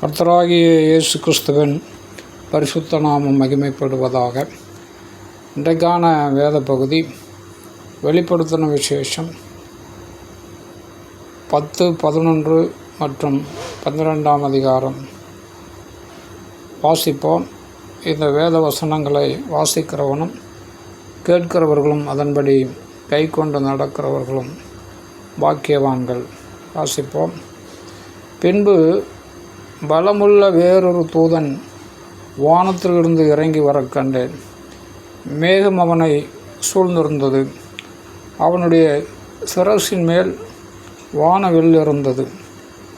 கர்த்தராகிய இயேசு கிறிஸ்துவின் பரிசுத்த நாமம் மகிமைப்படுவதாக. இன்றைக்கான வேத பகுதி வெளிப்படுத்தின விசேஷம் பத்து பதினொன்று மற்றும் பன்னிரெண்டாம் அதிகாரம். வாசிப்போம். இந்த வேத வசனங்களை வாசிக்கிறவனும் கேட்கிறவர்களும் அதன்படி கை கொண்டு நடக்கிறவர்களும் பாக்கியவான்கள். வாசிப்போம். பின்பு பலமுள்ள வேறொரு தூதன் வானத்திலிருந்து இறங்கி வரக் கண்டேன். மேகம் அவனை சூழ்ந்திருந்தது. அவனுடைய சிரசின் மேல் வானவில் இருந்தது.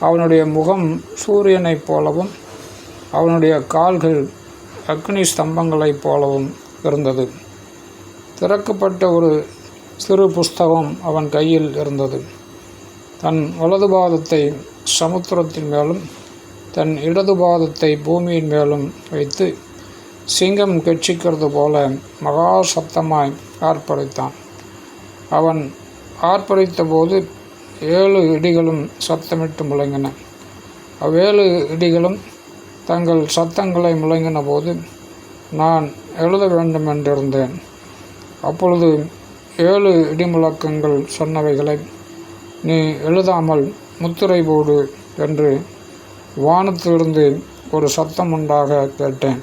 அவனுடைய முகம் சூரியனைப் போலவும் அவனுடைய கால்கள் அக்னி ஸ்தம்பங்களைப் போலவும் இருந்தது. திறக்கப்பட்ட ஒரு சிறு புஸ்தகம் அவன் கையில் இருந்தது. தன் வலது பாதத்தை சமுத்திரத்தின் மேலும் தன் இடது பாதத்தை பூமியின் மேலும் வைத்து சிங்கம் கெட்சிக்கிறது போல மகா சத்தமாய் ஆர்ப்பரித்தான். அவன் ஆர்ப்பரித்த போது ஏழு இடிகளும் சத்தமிட்டு முழங்கின. அவ்வேழு இடிகளும் தங்கள் சத்தங்களை முழங்கின போது நான் எழுத வேண்டும் என்றிருந்தேன் அப்பொழுது ஏழு இடிமுழக்கங்கள் சொன்னவைகளை நீ எழுதாமல் முத்திரை போடு என்று வானத்திலிருந்து ஒரு சத்தம் உண்டாக கேட்டேன்.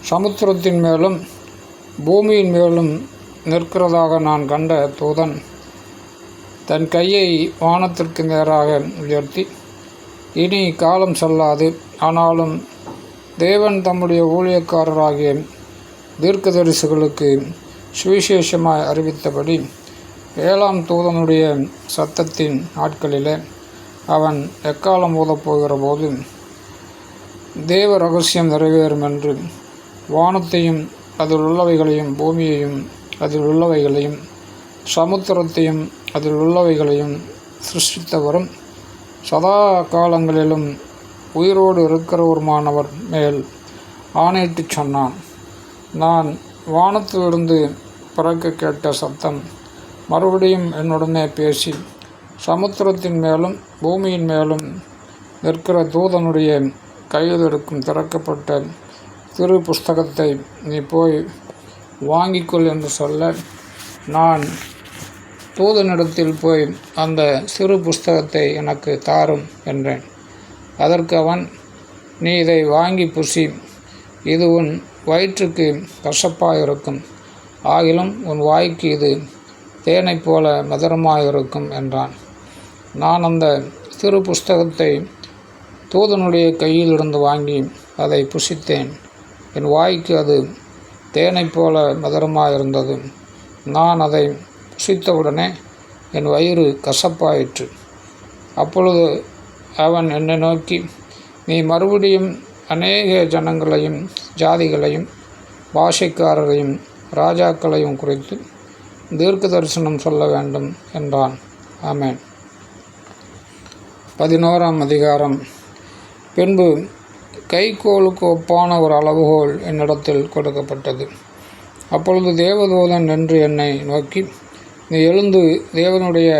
சமுத்திரத்தின் மேலும் பூமியின் மேலும் நிற்கிறதாக நான் கண்ட தூதன் தன் கையை வானத்திற்கு நேராக உயர்த்தி இனி காலம் செல்லாது. ஆனாலும் தேவன் தம்முடைய ஊழியக்காரராகிய தீர்க்கதரிசிகளுக்கு சுவிசேஷமாய் அறிவித்தபடி ஏழாம் தூதனுடைய சத்தத்தின் நாட்களிலே அவன் எக்காலம் ஊதப்போகிற போது தேவ ரகசியம் நிறைவேறும் என்று வானத்தையும் அதில் உள்ளவைகளையும் பூமியையும் அதில் உள்ளவைகளையும் சமுத்திரத்தையும் அதில் உள்ளவைகளையும் சிருஷ்டித்தவரும் சதா காலங்களிலும் உயிரோடு இருக்கிறவருமானவர் மேல் ஆணையிட்டு சொன்னான். நான் வானத்திலிருந்து பிறக்க கேட்ட சத்தம் மறுபடியும் என்னுடனே பேசி சமுத்திரத்தின் மேலும் பூமியின் மேலும் நிற்கிற தூதனுடைய கையில் இருக்கும் திறக்கப்பட்ட திரு புஸ்தகத்தை நீ போய் வாங்கிக்கொள் என்று சொல்ல நான் தூதனிடத்தில் போய் அந்த சிறு புஸ்தகத்தை எனக்கு தாரும் என்றேன். அதற்கு அவன் நீ இதை வாங்கி புசி இது உன் வயிற்றுக்கு கசப்பாயிருக்கும். ஆகிலும் உன் வாய்க்கு இது தேனைப் போல மதுரமாயிருக்கும் என்றான். நான் அந்த சிறு புஸ்தகத்தை தூதனுடைய கையிலிருந்து வாங்கி அதை புசித்தேன். என் வாய்க்கு அது தேனைப் போல மதுரமாக இருந்தது நான் அதை புசித்தவுடனே என் வயிறு கசப்பாயிற்று. அப்பொழுது அவன் என்னை நோக்கி நீ மறுபடியும் அநேக ஜனங்களையும் ஜாதிகளையும் பாஷைக்காரரையும் ராஜாக்களையும் குறித்து தீர்க்க தரிசனம் சொல்ல வேண்டும் என்றான். ஆமேன். பதினோராம் அதிகாரம். பின்பு கைகோளுக்கு ஒப்பான ஒரு அளவுகோல் என்னிடத்தில் கொடுக்கப்பட்டது. அப்பொழுது தேவதூதன் என்று என்னை நோக்கி நீ எழுந்து தேவனுடைய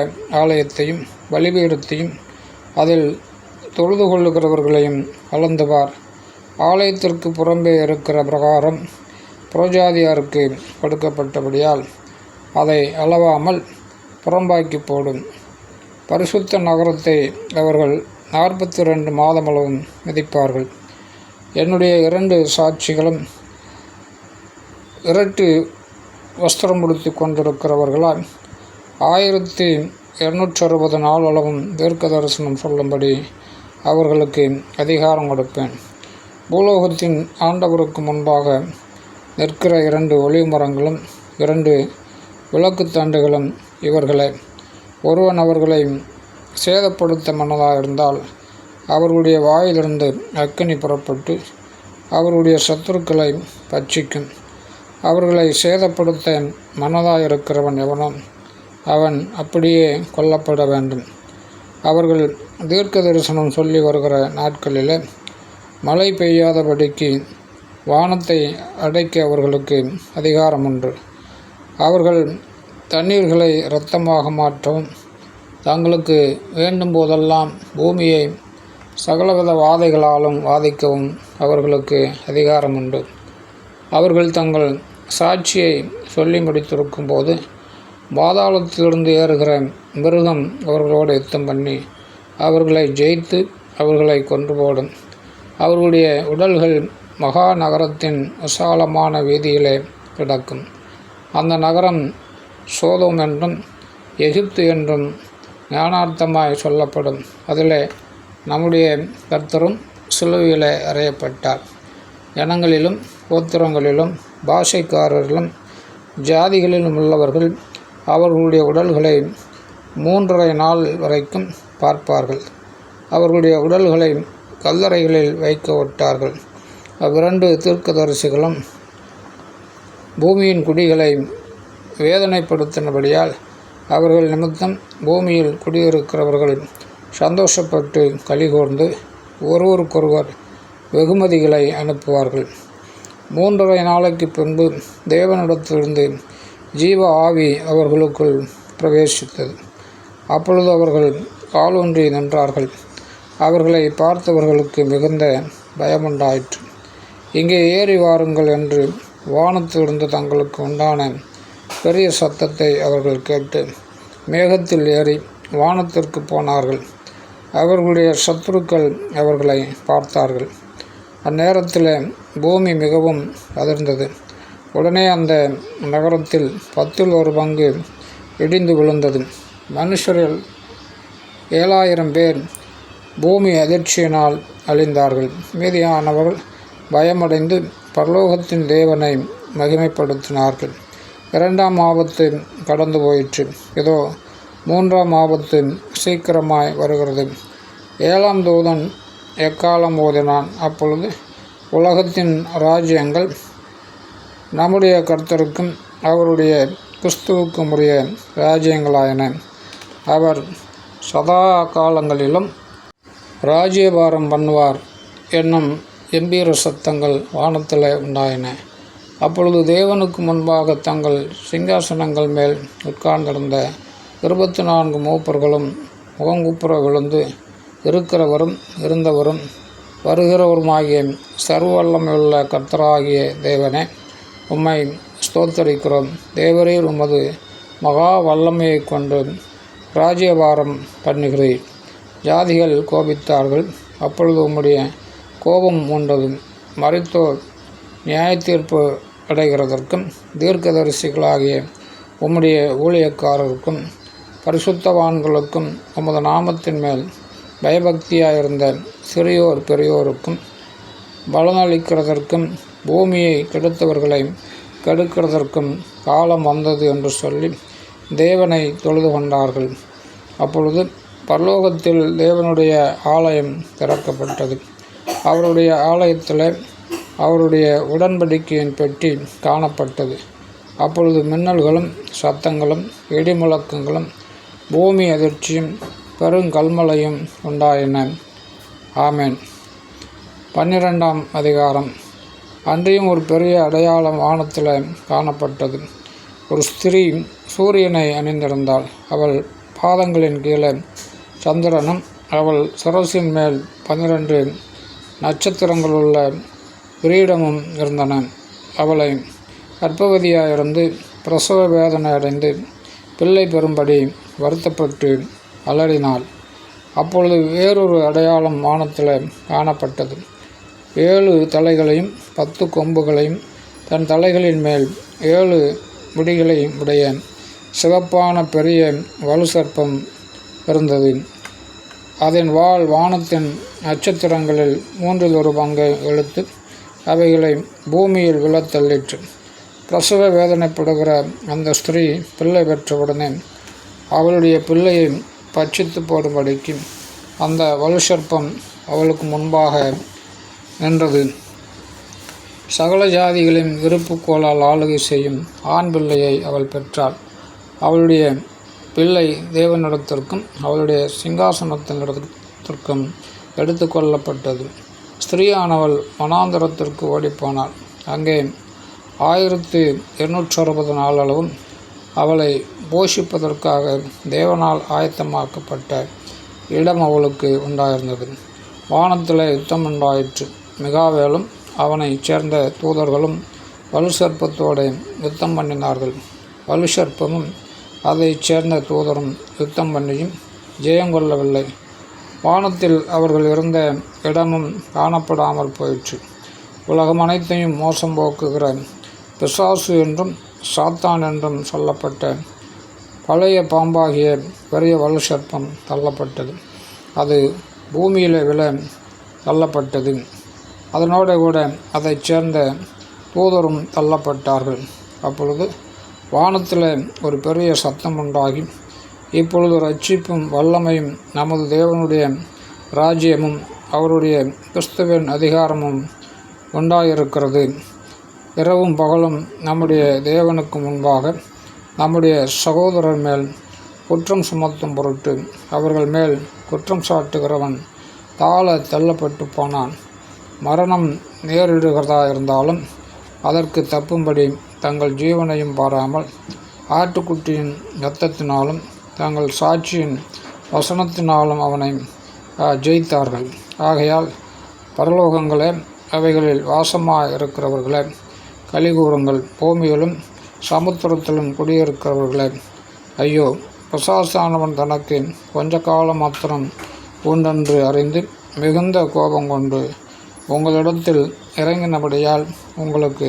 ஆலயத்தையும் பலிபீடத்தையும் அதில் தொழுது கொள்ளுகிறவர்களையும் வளர்ந்துவார் ஆலயத்திற்கு புறம்பே இருக்கிற பிரகாரம் புரஜாதியாருக்கு கொடுக்கப்பட்டபடியால் அதை அளவாமல் புறம்பாக்கி போடும். பரிசுத்த நகரத்தை அவர்கள் நாற்பத்தி ரெண்டு மாதமளவும் மிதிப்பார்கள். என்னுடைய இரண்டு சாட்சிகளும் இரட்டு வஸ்திரம் உடுத்தி கொண்டிருக்கிறவர்களால் ஆயிரத்தி இருநூற்றி அறுபது நாள் அளவும் தீர்க்க தரிசனம் சொல்லும்படி அவர்களுக்கு அதிகாரம் கொடுப்பேன். பூலோகத்தின் ஆண்டவருக்கு முன்பாக நிற்கிற இரண்டு ஒளி மரங்களும் இரண்டு விளக்குத்தண்டுகளும் இவர்களை. ஒருவன் அவர்களை சேதப்படுத்த மனதாக இருந்தால் அவர்களுடைய வாயிலிருந்து அக்கினி புறப்பட்டு அவர்களுடைய சத்துருக்களை பட்சிக்கும். அவர்களை சேதப்படுத்த மனதாக இருக்கிறவன் எவனும் அவன் அப்படியே கொல்லப்பட வேண்டும். அவர்கள் தீர்க்க தரிசனம் சொல்லி வருகிற நாட்களில் மழை பெய்யாதபடிக்கு வானத்தை அடைக்க அவர்களுக்கு அதிகாரம் உண்டு. அவர்கள் தண்ணீர்களை இரத்தமாக மாற்றவும். தங்களுக்கு வேண்டும் போதெல்லாம் பூமியை சகலவித வாதைகளாலும் வாதிக்கவும் அவர்களுக்கு அதிகாரம் உண்டு அவர்கள் தங்கள் சாட்சியை சொல்லி முடித்திருக்கும் போது பாதாளத்திலிருந்து ஏறுகிற மிருகம் அவர்களோடு யுத்தம் பண்ணி அவர்களை ஜெயித்து அவர்களை கொன்று போடும். அவர்களுடைய உடல்கள் மகா நகரத்தின் விசாலமான வீதியிலே கிடக்கும். அந்த நகரம் சோதம் என்றும் எகிப்து என்றும் ஞானார்த்தமாய் சொல்லப்படும். அதிலே நம்முடைய கர்த்தரும் சிலுவையில் அறையப்பட்டார். ஜனங்களிலும் கோத்திரங்களிலும் பாஷைக்காரர்களும் ஜாதிகளிலும் உள்ளவர்கள் அவர்களுடைய உடல்களை மூன்றரை நாள் வரைக்கும் பார்ப்பார்கள். அவர்களுடைய உடல்களை கல்லறைகளில் வைக்க விட்டார்கள் அவ்விரண்டு தீர்க்கதரிசிகளும் பூமியின் குடிகளை வேதனைப்படுத்தினபடியால் அவர்கள் நிமித்தம் பூமியில் குடியிருக்கிறவர்கள் சந்தோஷப்பட்டு கலிகூர்ந்து ஒருவருக்கொருவர் வெகுமதிகளை அனுப்புவார்கள். மூன்றரை நாளைக்கு பின்பு தேவனிடத்திலிருந்து ஜீவ ஆவி அவர்களுக்குள் பிரவேசித்தது. அப்பொழுது அவர்கள் காலூன்றி நின்றார்கள். அவர்களை பார்த்தவர்களுக்கு மிகுந்த பயமுண்டாயிற்று. இங்கே ஏறி வாருங்கள் என்று வானத்திலிருந்து தங்களுக்கு உண்டான பெரிய சத்தத்தை அவர்கள் கேட்டு மேகத்தில் ஏறி வானத்திற்கு போனார்கள். அவர்களுடைய சத்துருக்கள் அவர்களை பார்த்தார்கள். அந்நேரத்தில் பூமி மிகவும் அதிர்ந்தது. உடனே அந்த நகரத்தில் பத்தில் ஒரு பங்கு இடிந்து விழுந்தது. மனுஷரில் ஏழாயிரம் பேர் பூமி அதிர்ச்சியினால் அழிந்தார்கள். மீதியானவர்கள் பயமடைந்து பரலோகத்தின் தேவனை மகிமைப்படுத்தினார்கள். இரண்டாம் ஆபத்து கடந்து போயிற்று. இதோ மூன்றாம் ஆபத்து சீக்கிரமாய் வருகிறது. ஏழாம் தூதன் எக்காலம் ஓதினான்? அப்பொழுது உலகத்தின் ராஜ்யங்கள் நம்முடைய கர்த்தருக்கும் அவருடைய கிறிஸ்துவுக்கும் உரிய ராஜ்யங்களாயின. அவர் சதா காலங்களிலும் ராஜ்யபாரம் பண்ணுவார் என்னும் எம்பீர சத்தங்கள் வானத்தில் உண்டாயின. அப்பொழுது தேவனுக்கு முன்பாக தங்கள் சிங்காசனங்கள் மேல் உட்கார்ந்திருந்த இருபத்தி நான்கு மூப்பர்களும் முகங்குப்புற விழுந்து இருக்கிறவரும் இருந்தவரும் வருகிறவருமாகிய சர்வல்லமையுள்ள கர்த்தராகிய தேவனே உம்மை ஸ்தோத்தரிக்கிறோம். தேவரீர் உமது மகா வல்லமையை கொண்டு ராஜ்யபாரம் பண்ணுகிறீர். ஜாதிகள் கோபித்தார்கள். அப்பொழுது உம்முடைய கோபம் உண்டது மறைத்தோர் நியாயத்தீர்ப்பு கிடைக்கிறதற்கும் அடைகிறதற்கும் தீர்க்கதரிசிகளாகிய உம்முடைய ஊழியக்காரருக்கும் பரிசுத்தவான்களுக்கும் உமது நாமத்தின் மேல் பயபக்தியாயிருந்த சிறியோர் பெரியோருக்கும் பலனளிக்கிறதற்கும் பூமியை கெடுத்தவர்களை கெடுக்கிறதற்கும் காலம் வந்தது என்று சொல்லி தேவனை தொழுது கொண்டார்கள். அப்பொழுது பரலோகத்தில் தேவனுடைய ஆலயம் திறக்கப்பட்டது. அவருடைய ஆலயத்தில் அவருடைய உடன்படிக்கையின் பெட்டி காணப்பட்டது. அப்பொழுது மின்னல்களும் சத்தங்களும் இடிமுழக்கங்களும் பூமி அதிர்ச்சியும் பெருங்கல்மலையும் உண்டாயின. ஆமேன். பன்னிரெண்டாம் அதிகாரம். அன்றியும் ஒரு பெரிய அடையாளம் வானத்தில் காணப்பட்டது. ஒரு ஸ்திரீ சூரியனை அணிந்திருந்தாள். அவள் பாதங்களின் கீழே சந்திரனும் அவள் சிரசின் மேல் பன்னிரண்டு நட்சத்திரங்களுள்ள கிரீடமும் இருந்தன. அவளை கர்ப்பவதியாயிருந்து பிரசவ வேதனை அடைந்து பிள்ளை பெறும்படி வருத்தப்பட்டு அலறினாள். அப்பொழுது வேறொரு அடையாளம் வானத்தில் காணப்பட்டது. ஏழு தலைகளையும் பத்து கொம்புகளையும் தன் தலைகளின் மேல் ஏழு முடிகளையும் உடைய சிவப்பான பெரிய வலு சர்ப்பம் இருந்தது. அதன் வாள் வானத்தின் நட்சத்திரங்களில் மூன்றில் ஒரு பங்கை இழுத்து அவைகளை பூமியில் விழத்தள்ளிற்று. பிரசவ வேதனைப்படுகிற அந்த ஸ்திரீ பிள்ளை பெற்றவுடனே அவளுடைய பிள்ளையை பட்சித்து போடும்படிக்கு அந்த வலுசற்பம் அவளுக்கு முன்பாக நின்றது. சகல ஜாதிகளின் விருப்புக்கோளால் ஆளுகை செய்யும் ஆண் பிள்ளையை அவள் பெற்றாள். அவளுடைய பிள்ளை தேவனிடத்திற்கும் அவளுடைய சிங்காசனத்தினிடத்திற்கும் எடுத்து கொள்ளப்பட்டது. ஸ்திரீயானவள் வனாந்தரத்திற்கு ஓடிப்போனாள் அங்கே ஆயிரத்து இருநூற்றி அறுபது நாளளவும் அவளை போஷிப்பதற்காக தேவனால் ஆயத்தமாக்கப்பட்ட இடம் அவளுக்கு உண்டாயிருந்தது. வானத்தில் யுத்தம் உண்டாயிற்று. மிகாவேலும் அவனைச் சேர்ந்த தூதர்களும் வலுசற்பத்தோடு யுத்தம் பண்ணினார்கள். வலுசற்பமும் அதைச் சேர்ந்த தூதரும் யுத்தம் பண்ணியும் ஜெயம் கொள்ளவில்லை. வானத்தில் அவர்கள் இருந்த இடமும் காணப்படாமல் போயிற்று. உலகம் அனைத்தையும் மோசம் போக்குகிற பிசாசு என்றும் சாத்தான் என்றும் சொல்லப்பட்ட பழைய பாம்பாகிய பெரிய வலுசற்பம் தள்ளப்பட்டது. அது பூமியில் விழ தள்ளப்பட்டது. அதனோடு கூட அதைச் சேர்ந்த தூதரும் தள்ளப்பட்டார்கள். அப்பொழுது வானத்தில் ஒரு பெரிய சத்தம் உண்டாகி இப்பொழுது ரட்சிப்பும் வல்லமையும் நமது தேவனுடைய ராஜ்யமும் அவருடைய கிறிஸ்துவின் அதிகாரமும் உண்டாயிருக்கிறது. இரவும் பகலும் நம்முடைய தேவனுக்கு முன்பாக நம்முடைய சகோதரர் மேல் குற்றம் சுமத்தும் பொருட்டு அவர்கள் மேல் குற்றம் சாட்டுகிறவன் தாழ தள்ளப்பட்டு போனான். மரணம் நேரிடுகிறதா இருந்தாலும் அதற்கு தப்பும்படி தங்கள் ஜீவனையும் பாராமல் ஆட்டுக்குட்டியின் இரத்தத்தினாலும் தங்கள் சாட்சியின் வசனத்தினாலும் அவனை ஜெயித்தார்கள். ஆகையால் பரலோகங்களே அவைகளில் வாசமாக இருக்கிறவர்களே கலிகூறுங்கள் பூமியிலும் சமுத்திரத்திலும் குடியிருக்கிறவர்களே ஐயோ பிரசாசானவன் தனக்கு கொஞ்ச காலம் மாத்திரம் உண்டென்று அறிந்து மிகுந்த கோபம் கொண்டு உங்களிடத்தில் இறங்கினபடியால் உங்களுக்கு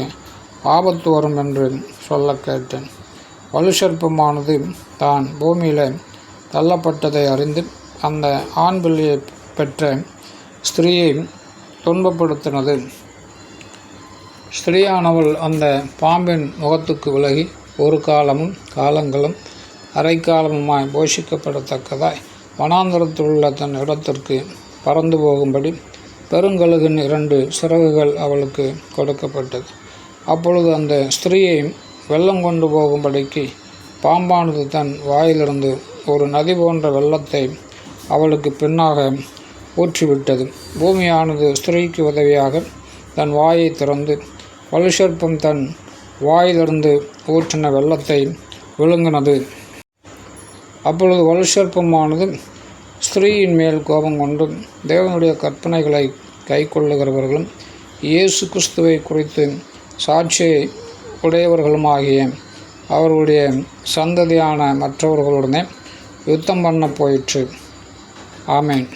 ஆபத்து வரும் என்று சொல்ல கேட்டேன். வலுசற்பமானது தான் பூமியில் தள்ளப்பட்டதை அறிந்து அந்த ஆண் பிள்ளையை பெற்ற ஸ்திரீயை துன்பப்படுத்தினது. ஸ்திரீயானவள் அந்த பாம்பின் முகத்துக்கு விலகி ஒரு காலமும் காலங்களும் அரைக்காலமுமாய் போஷிக்கப்படத்தக்கதாய் வனாந்தரத்திலுள்ள தன் இடத்திற்கு பறந்து போகும்படி பெருங்கழுகின் இரண்டு சிறகுகள் அவளுக்கு கொடுக்கப்பட்டது. அப்பொழுது அந்த ஸ்திரீயை வெள்ளம் கொண்டு போகும்படிக்கு பாம்பானது தன் வாயிலிருந்து ஒரு நதி போன்ற வெள்ளத்தை அவளுக்கு பின்னாக ஊற்றிவிட்டது. பூமியானது ஸ்திரீக்கு உதவியாக தன் வாயை திறந்து வலுசற்பம் தன் வாயிலிருந்து ஊற்றின வெள்ளத்தை விழுங்கினது. அப்பொழுது வலுசற்பமானது ஸ்திரீயின் மேல் கோபம் கொண்டும் தேவனுடைய கற்பனைகளை கைக்கொள்ளுகிறவர்களும் இயேசு கிறிஸ்துவை குறித்து சாட்சியை உடையவர்களுமாகிய அவர்களுடைய சந்ததியான மற்றவர்களுடனே யுத்தம் பண்ண போயிற்று. ஆமேன்.